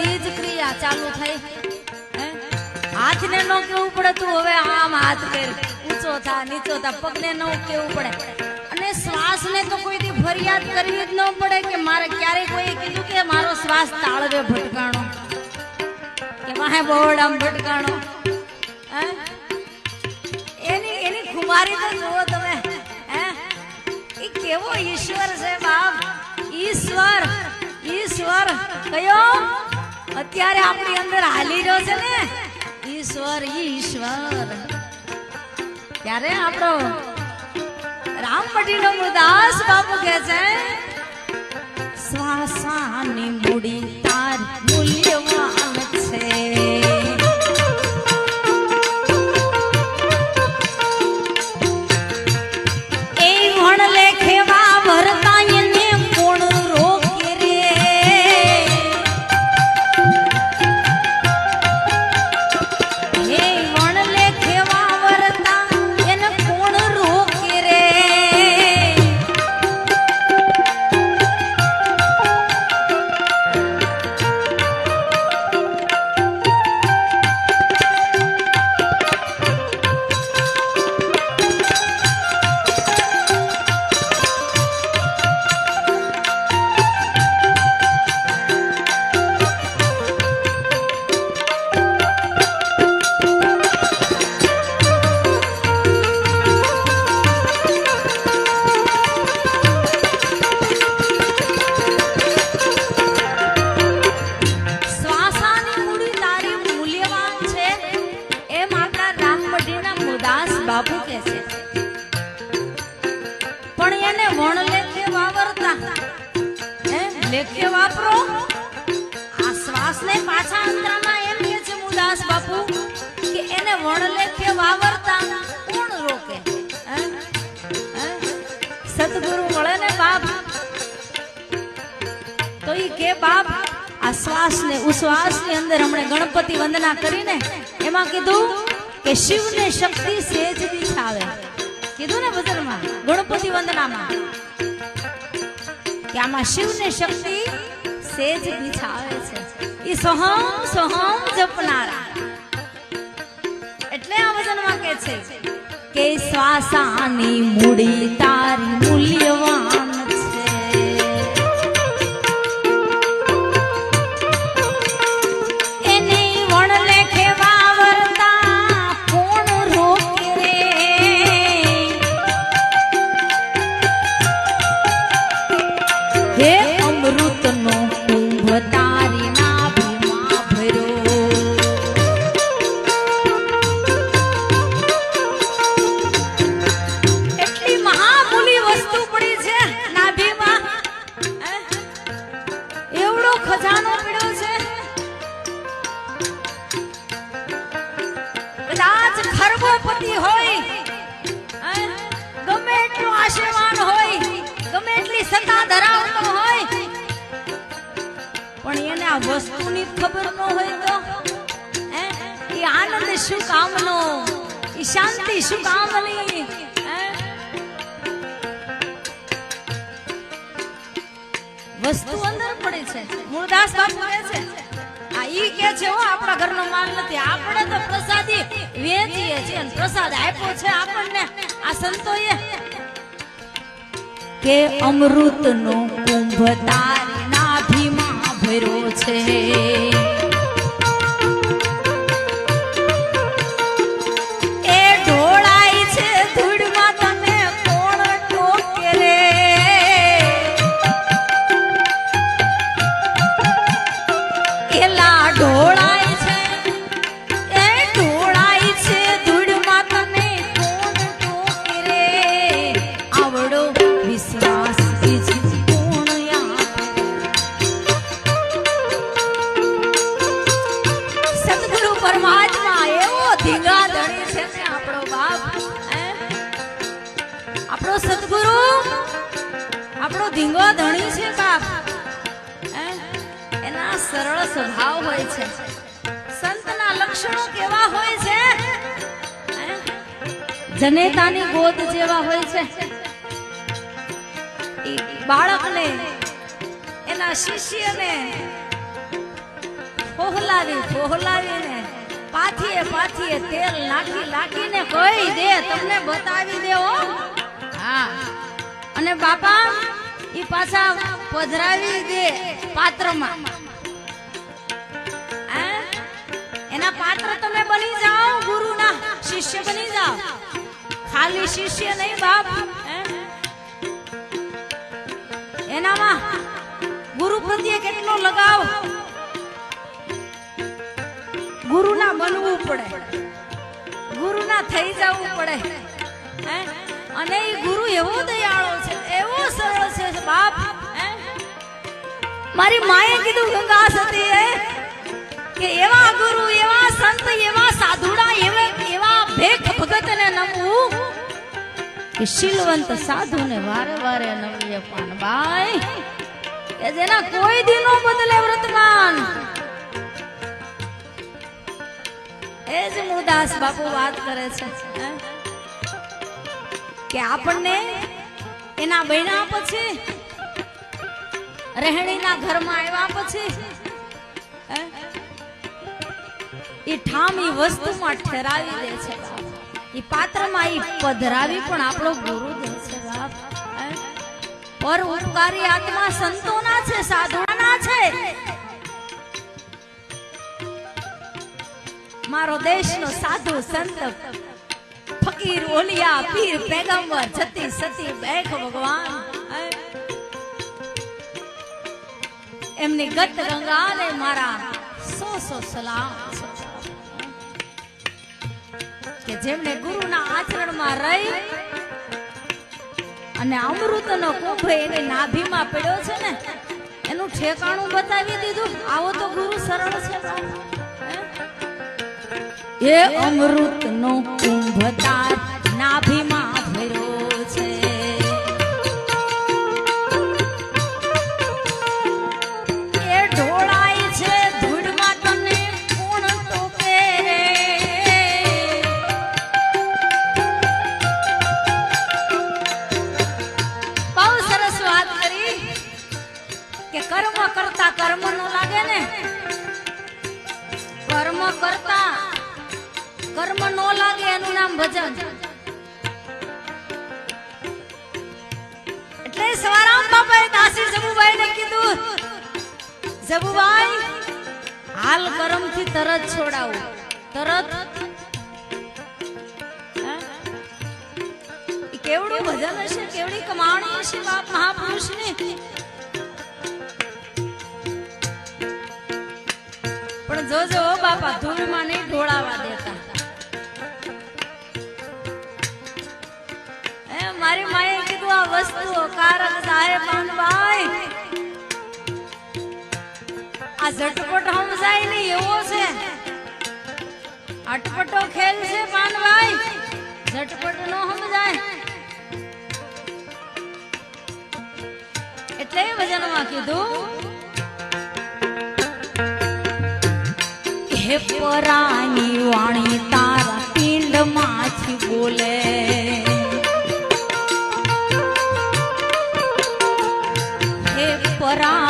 બધી જ ક્રિયા ચાલુ થઈ? હાથને ન કેવું પડે તું હવે આમ હાથ કર ઊંચો થા, નીચો થા, પગને ન કેવું પડે. અને શ્વાસને તો કોઈથી ફરિયાદ કરવી જ ન પડે કે મારે ક્યારે કોઈ કીધું કે મારો શ્વાસ તાળવે ભટકાણો. કે માહે બોરડામ ભટકાણો. એની એની ખુમારી તો જુઓ તમે. એ કેવો ઈશ્વર છે બાપ. ઈશ્વર ઈશ્વર. કયો? અત્યારે આપણી અંદર હાલી રહ્યો છે ને? ઈશ્વર ઈશ્વર. ત્યારે આપણો રામપટીનો મુદાસ બાપુ કહે છે? શ્વાસાની મૂડી તાર મૂલ્યવાન બાપુ કે છે. પણ એને વણ લેખે વાવરતા. લેખે વાપરો. આ શ્વાસને પાછા અંતરામાં એમ કે છે મુદાસ બાપુ, કે એને વણ લેખે વાવરતા. કોણ રોકે? સદગુરુ મળે ને બાપ? તો ઈ કે બાપ, આ શ્વાસ ને ઉશ્વાસની અંદર હમણે ગણપતિ વંદના કરીને એમાં કીધું કે શિવ ને શક્તિ સેજ દિશાવે કીધું ને ભજનમાં, ગણપતિ વંદનામાં, કે આમાં શિવ ને શક્તિ સેજ દિશાવે છે. એ સોહમ સોહમ જપનારા. એટલે આ વચનમાં કે છે કે શ્વાસાની મૂડી તારી મૂલ્યવાન વસ્તુની ખબર ન હોય તો? એ આનંદ શું કામનો? એ શાંતિ શું કામની? વસ્તુ અંદર પડે છે. મૂળદાસ બાપુ કહે છે, આ ઈ કે છે, હો, આપણા ઘરનો માલ નથી. આપણે તો પ્રસાદી વેચીએ છીએ અને પ્રસાદ આપ્યો છે આપણને. આ સંતોએ કે અમૃતનો કુંભ તારી નાભીમાં ભર્યો છે આપણો ધીંગો ધણી છે બાપ. એના સરળ સ્વભાવ હોય છે. સંતના લક્ષણો કેવા હોય છે? જનેતાની ગોદ જેવા હોય છે. બાળકને, એના શિષ્યને ફોહલાવી, ફોહલાવીને, પાથીએ પાથીએ તેલ નાખી, નાખીને કહી દે, તમને બતાવી દે હો. અને બાપા એ પાછા પધરાવી દે પાત્રમાં? એના પાત્ર તમે બની જાઓ, ગુરુના શિષ્ય બની જાઓ. ખાલી શિષ્ય નહીં બાપ. એનામાં ગુરુ પ્રત્યે કેટલો લગાવ? ગુરુના બનવું પડે. ગુરુના થઈ જવું પડે. હે? અને એ ગુરુ એવો દયાળો છે, એવો સરળ છે બાપ મારી માએ કીધું ગંગા સતી એ કે એવા ગુરુ, એવા સંત, એવા સાધુડા, એવા એવા ભેખ ભગતને નમવું કે શીલવંત સાધુને વારે વારે નમીએ ભાઈ, કે જેના કોઈ દિનો બદલે વર્તમાન. એ જ મુદાસ બાપુ વાત કરે છે? કે આપણને એના બહેના પછી, રહેણીના ઘરમાં આવ્યા પછી એ ઠામ વસ્તુમાં ઠેરાવી દે છે એ પાત્રમાં એ પધરાવી પણ આપણો ગુરુ દે છે બાપ પર ઉપકારી આત્મા સંતોના છે, સાધુના છે. મારો દેશનો સાધુ સંત ફકીર ઓલિયા, પીર પેગમ્બર છતી સતી બેખ ભગવાન? એમની ગત ગંગાને મારા સો સો સલામ. કે જેમને ગુરુના આચરણમાં રહી અને અમૃતનો કુંભ એની નાભીમાં પડ્યો છે ને, એનું ઠેકાણું બતાવી દીધું. આવો તો ગુરુ સરળ છે. એ અમૃતનો કુંભ તાર નાભીમાં ભર્યો છે. એ ઢોળાય છે ધૂળમાં તને કોણ ટોકે બહુ સરસ વાત કરી કે કર્મ કરતા કર્મ નો લાગે ને. કર્મ કરતા કર્મ નો લાગે એનું નામ ભજન. એટલે સવારામ બાપાએ દાસી જબુભાઈ ને કીધું જબુભાઈ હાલ કર્મથી તરત છોડાવું. તરત? કેવડું ભજન હશે? કેવડી કમાણી હશે બાપ મહાપુરુષની? પણ જોજો જો બાપા ધૂળમાં નહીં માએ કીધું આ વસ્તુ કારક સાહેબ ભાઈ આ ઝટપટ સમજાય ને એવો છે. અટપટો ખેલ છે પાનભાઈ. ઝટપટ નો સમજાય. એટલે ભજનમાં કીધું, હે પરાની વાણી તારા પિંડમાંથી બોલે. હે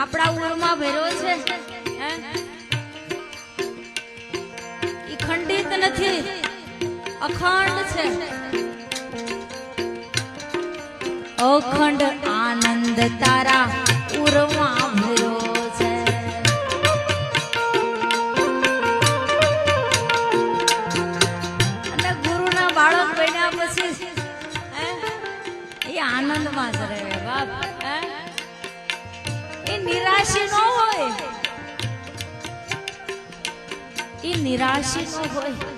આપણા ઉરમાં ભેરો છે. એ ખંડિત નથી. અખંડ છે. અખંડ આનંદ તારા ઉરમાં ભેરો છે. અને ગુરુના બાળક બન્યા પછી એ આનંદમાં જ રહે, બાપ. નિરાશી ન હોય. એ નિરાશી ન હોય.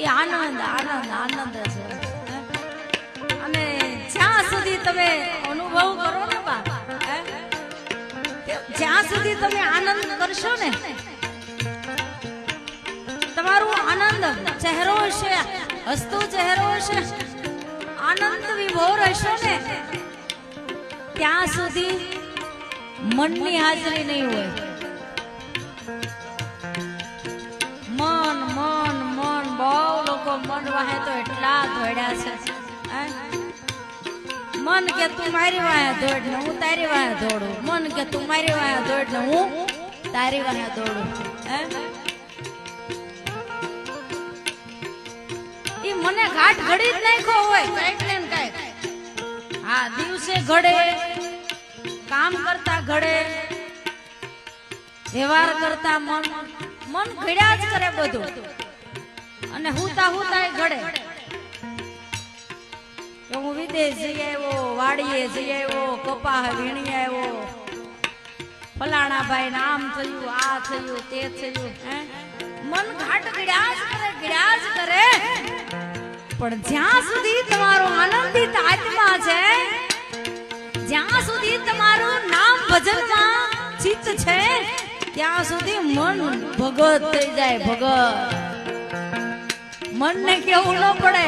એ આનંદ આનંદ આનંદ છે અને જ્યાં સુધી તમે અનુભવ કરો ને બા જ્યાં સુધી તમે આનંદ કરશો ને, તમારું આનંદ ચહેરો હશે, હસતો ચહેરો હશે, આનંદ વિભોર રહેશો ને. ત્યાં સુધી મનની હાજરી નહીં હોય. મન મન મન, બહુ લોકો મન વાહે તો એટલા ધોડ્યા છે. મન કે તું મારી વાહે દોડ ને હું તારી વાહે દોડું મન કે તું મારી વાહે દોડ ને હું તારી વાહે દોડું હે? ઈ મને ઘાટ ઘડી જ નાખ્યો હોય. હા દિવસે ઘડે, કામ કરતા ઘડે, વ્યવહાર કરતા મન મન ઘડ્યા જ કરે બધું. અને હુતા હુતા ઘડે. હું વિદેશ જઈ આવ્યો, વાડીએ જઈ આવ્યો, કપાહ વીણી આવ્યો. ફલાણા ભાઈ ને આમ થયું, આ થયું, તે થયું, હે? મન ઘાટ ગળ્યા જ કરે ગળ્યા જ કરે. પણ જ્યાં સુધી તમારો આનંદિત આત્મા છે, જ્યાં સુધી તમારું નામ ભજનમાં ચિત્ત છે, ત્યાં સુધી મન ભગત થઈ જાય, ભગત. મનને કેવું ન પડે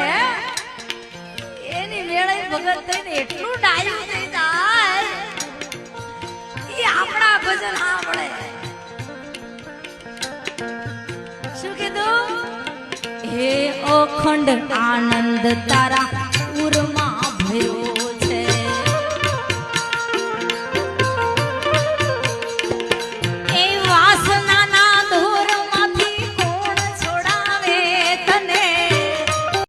એની વેળે ભગત થઈને એટલું ડાયું અખંડ આનંદ તારા